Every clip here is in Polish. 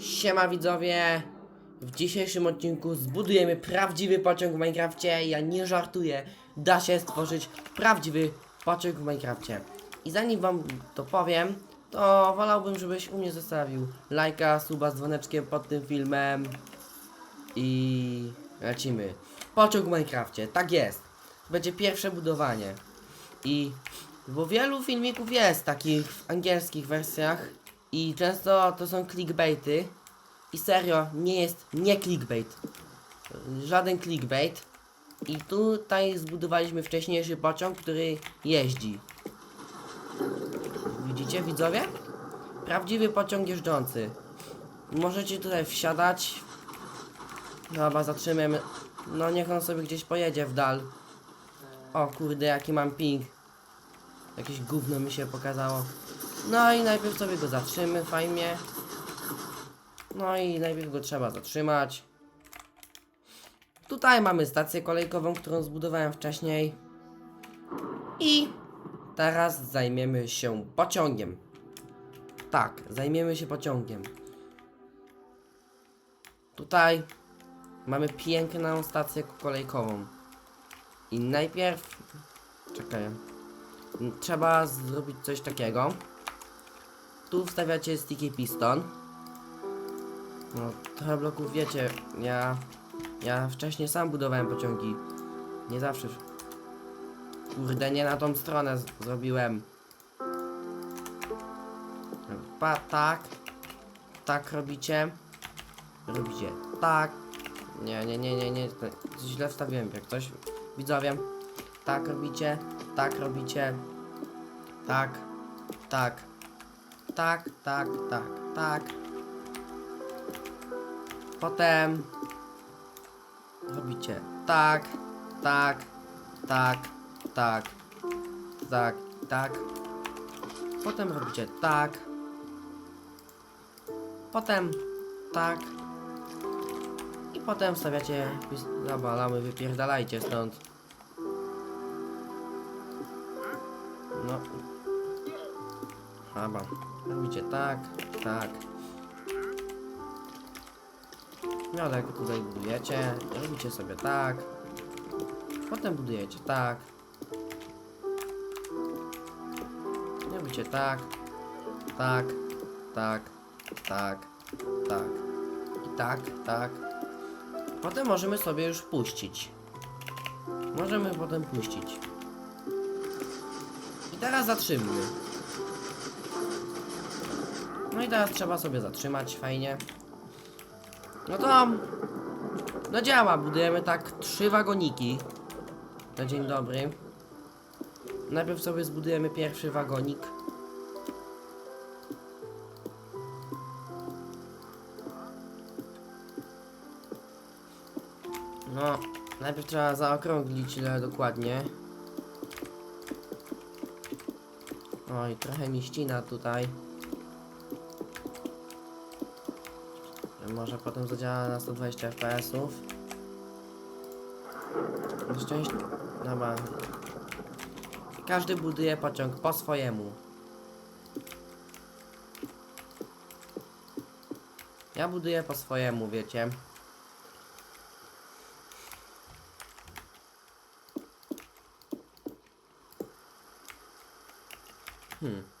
Siema widzowie! W dzisiejszym odcinku zbudujemy prawdziwy pociąg w Minecrafcie. Ja nie żartuję. Da się stworzyć prawdziwy pociąg w Minecrafcie. I zanim wam to powiem, to wolałbym, żebyś u mnie zostawił lajka, suba z dzwoneczkiem pod tym filmem. I lecimy. Pociąg w Minecrafcie, tak jest. Będzie pierwsze budowanie. I bo wielu filmików jest takich w angielskich wersjach i często to są clickbaity. I serio, nie jest nie clickbait. Żaden clickbait. I tutaj zbudowaliśmy wcześniejszy pociąg, który jeździ. Widzicie widzowie? Prawdziwy pociąg jeżdżący. Możecie tutaj wsiadać. Dobra, zatrzymiemy. No niech on sobie gdzieś pojedzie w dal. O kurde, jaki mam ping. Jakieś gówno mi się pokazało. No i najpierw sobie go zatrzymy fajnie. No i najpierw go trzeba zatrzymać. Tutaj mamy stację kolejkową, którą zbudowałem wcześniej. I teraz zajmiemy się pociągiem. Tak, zajmiemy się pociągiem. Tutaj mamy piękną stację kolejkową. I najpierw. Czekaj. Trzeba zrobić coś takiego. Tu wstawiacie sticky piston. No, trochę bloków wiecie, ja. Ja wcześniej sam budowałem pociągi. Nie zawsze. Kurde, nie na tą stronę zrobiłem. Pa, tak. Tak robicie. Robicie tak. Nie, nie, nie, nie, nie. Źle wstawiłem, jak ktoś. Widzowie. Tak robicie. Tak robicie. Tak. Tak. Tak, tak, tak, tak. Potem robicie tak, tak, tak, tak, tak, tak. Potem robicie tak. Potem tak. I potem wstawiacie. pis- Zawalamy, wypierdalajcie stąd. No. Chyba. Robicie tak, tak. No tak tutaj budujecie, robicie sobie tak. Potem budujecie tak. Robicie tak, tak, tak, tak, tak. I tak, tak. Potem możemy sobie już puścić. Możemy potem puścić. I teraz zatrzymmy. No i teraz trzeba sobie zatrzymać fajnie. No to. No działa, budujemy tak trzy wagoniki. Na dzień dobry. Najpierw sobie zbudujemy pierwszy wagonik. No, najpierw trzeba zaokrąglić ile dokładnie. Oj, trochę mi ścina tutaj. Może potem zadziała na 120 fps-ów. Szczęście... Dobra. Każdy buduje pociąg po swojemu. Ja buduję po swojemu, wiecie. Hmm.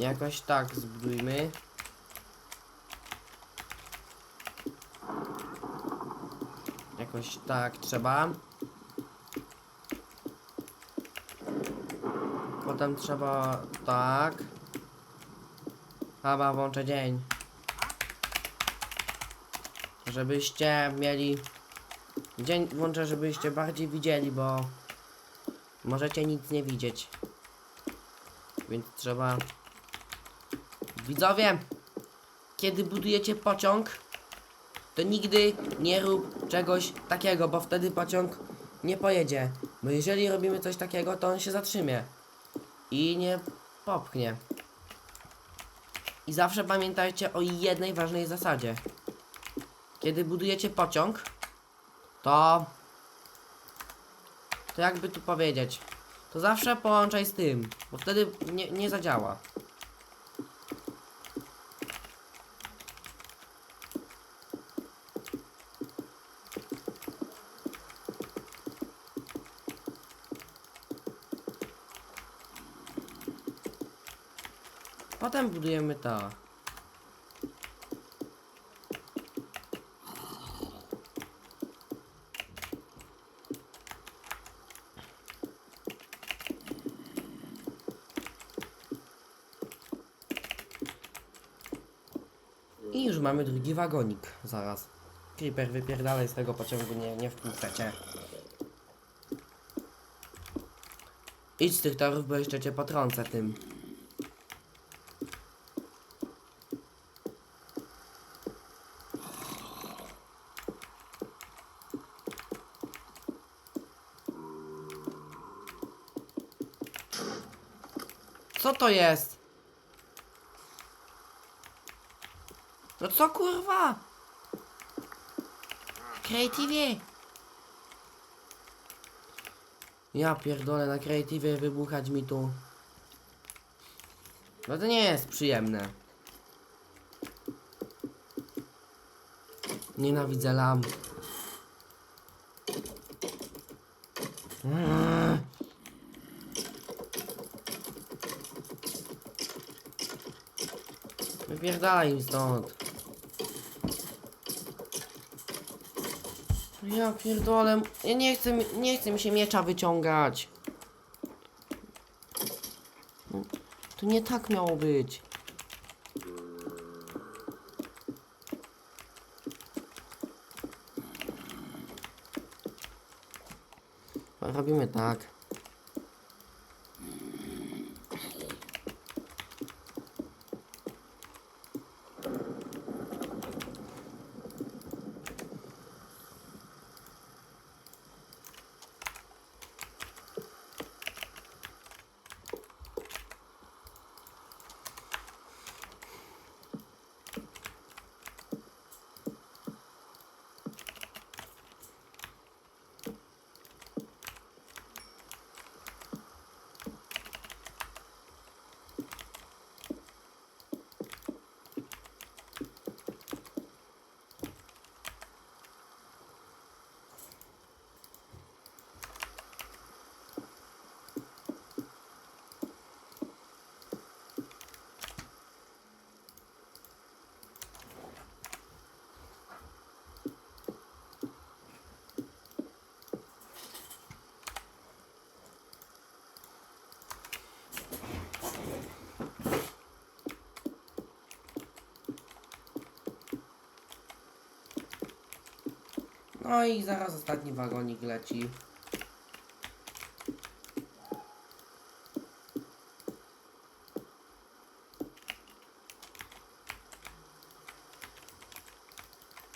Jakoś tak zbudujmy. Jakoś tak trzeba. Potem trzeba tak. Chyba włączę dzień. Żebyście mieli. Dzień włączę, żebyście bardziej widzieli, bo możecie nic nie widzieć. Więc trzeba Widzowie, kiedy budujecie pociąg, to nigdy nie rób czegoś takiego, bo wtedy pociąg nie pojedzie. Bo jeżeli robimy coś takiego, to on się zatrzymie i nie popchnie. I zawsze pamiętajcie o jednej ważnej zasadzie. Kiedy budujecie pociąg, to to jakby tu powiedzieć, to zawsze połączaj z tym, bo wtedy nie, nie zadziała. Potem budujemy to. I już mamy drugi wagonik. Zaraz. Creeper wypierdalaj z tego pociągu, nie, nie wpuszczacie. Idź z tych torów, bo jeszcze cię potrącę tym. Co to jest? No co kurwa? Creative. Ja pierdolę na Creative wybuchać mi tu. No to nie jest przyjemne. Nienawidzę lamp. Mm. Wypierdalaj stąd. Ja pierdolę. Ja nie chcę, nie chcę mi się miecza wyciągać. To nie tak miało być. Robimy tak. No i zaraz ostatni wagonik leci.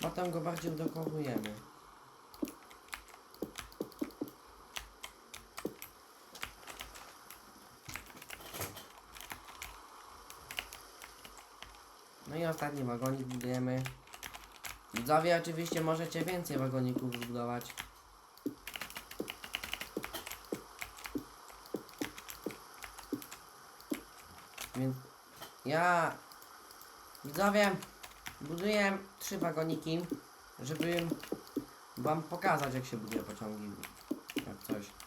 Potem go bardziej udekorujemy. No i ostatni wagonik budujemy. Widzowie, oczywiście możecie więcej wagoników zbudować. Więc ja, widzowie, buduję trzy wagoniki, żeby wam pokazać jak się buduje pociągi. Jak coś.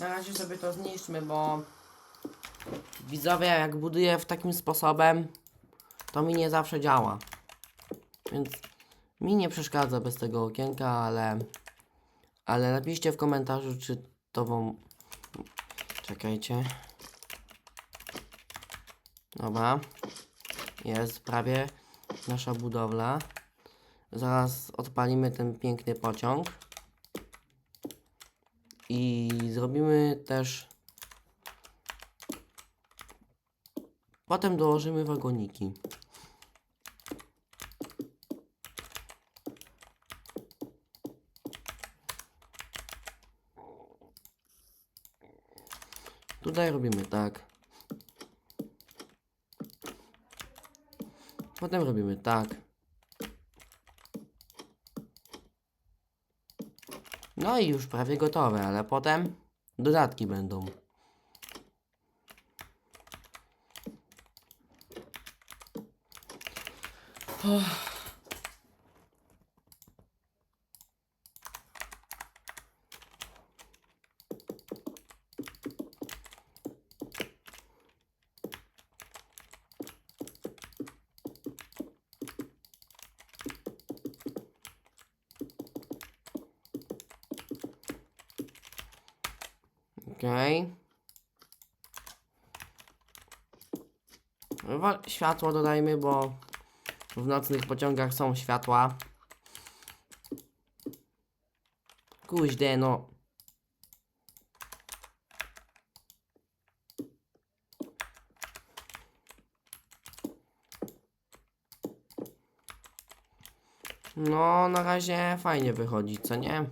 Na razie sobie to zniszczmy, bo widzowie, jak buduję w takim sposobem, to mi nie zawsze działa. Więc mi nie przeszkadza bez tego okienka, ale ale napiszcie w komentarzu, czy to wam... Czekajcie. Dobra. Jest prawie nasza budowla. Zaraz odpalimy ten piękny pociąg. I zrobimy też... Potem dołożymy wagoniki. Tutaj robimy tak. Potem robimy tak. No i już prawie gotowe, ale potem dodatki będą. Okej. Wa- Światło dodajmy, bo w nocnych pociągach są światła. Kuźde, no. No, na razie fajnie wychodzi, co nie?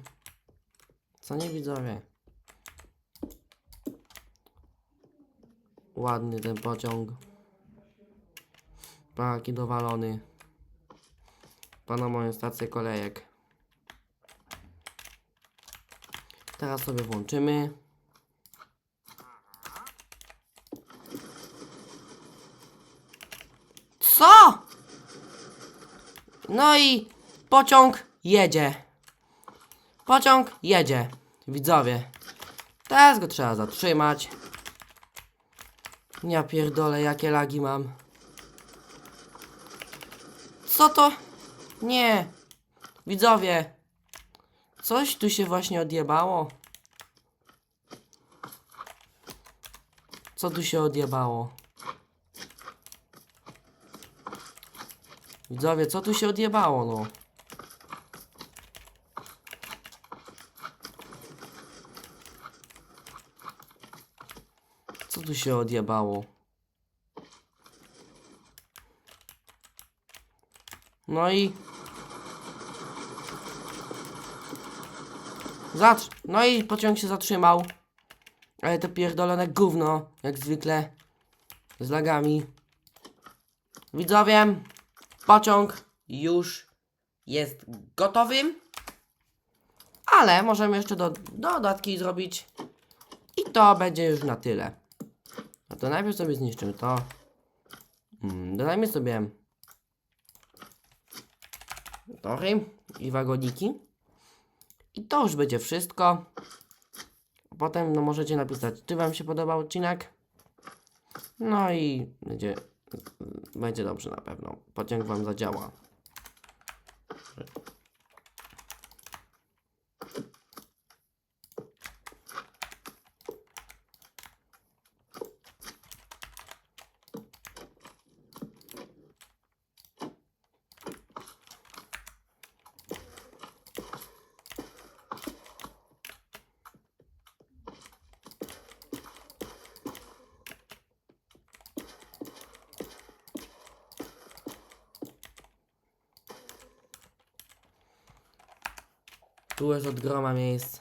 Co nie widzowie? Ładny ten pociąg. Paki dowalony. Pana moją stację kolejek. Teraz sobie włączymy. Co? No i pociąg jedzie. Pociąg jedzie. Widzowie. Teraz go trzeba zatrzymać. Ja pierdolę, jakie lagi mam. Co to? Nie. Widzowie. Coś tu się właśnie odjebało. Co tu się odjebało? Widzowie, co tu się odjebało, no? Co tu się odjebało? No i... Zatr... No i pociąg się zatrzymał. Ale to pierdolone gówno, jak zwykle. Z lagami. Widzowie, pociąg już jest gotowy. Ale możemy jeszcze do, dodatki zrobić. I to będzie już na tyle. To najpierw sobie zniszczymy to. Mm, dodajmy sobie tory i wagoniki. I to już będzie wszystko. Potem no, możecie napisać, czy Wam się podobał odcinek. No i będzie, będzie dobrze na pewno. Pociąg Wam zadziała. Tu jest od groma miejsc.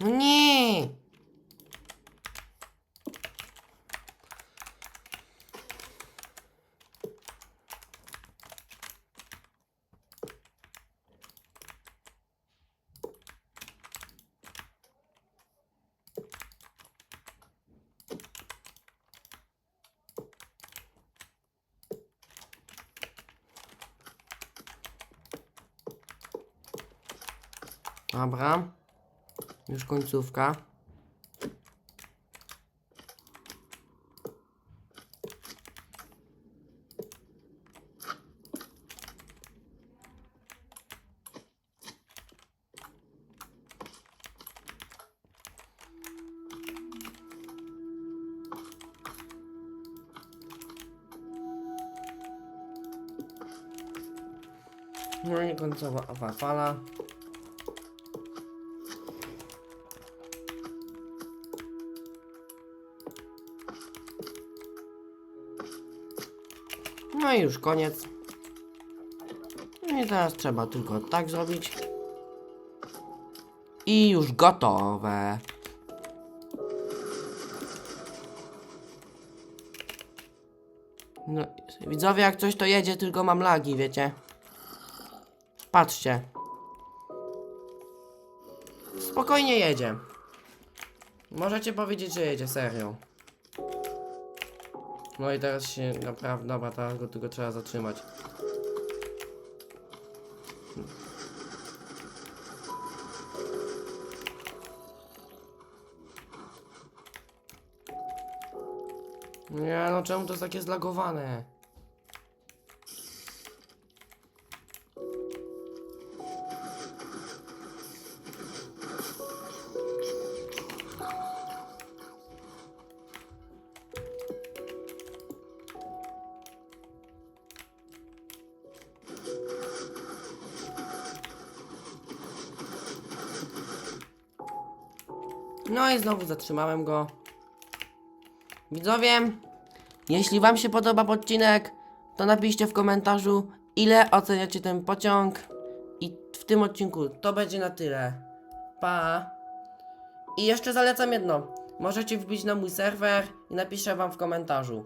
No nie! Dobra. Już końcówka. No i końcowa owa No i już koniec. No i teraz trzeba tylko tak zrobić. I już gotowe. No, widzowie, jak coś to jedzie, tylko mam lagi, wiecie. Patrzcie. Spokojnie jedzie. Możecie powiedzieć, że jedzie, serio. No i teraz się naprawdę, dobra, teraz go tylko trzeba zatrzymać. Nie, no czemu to jest takie zlagowane? No i znowu zatrzymałem go. Widzowie, jeśli wam się podoba odcinek, to napiszcie w komentarzu, ile oceniacie ten pociąg. I w tym odcinku to będzie na tyle. Pa! I jeszcze zalecam jedno. Możecie wbić na mój serwer i napiszę wam w komentarzu.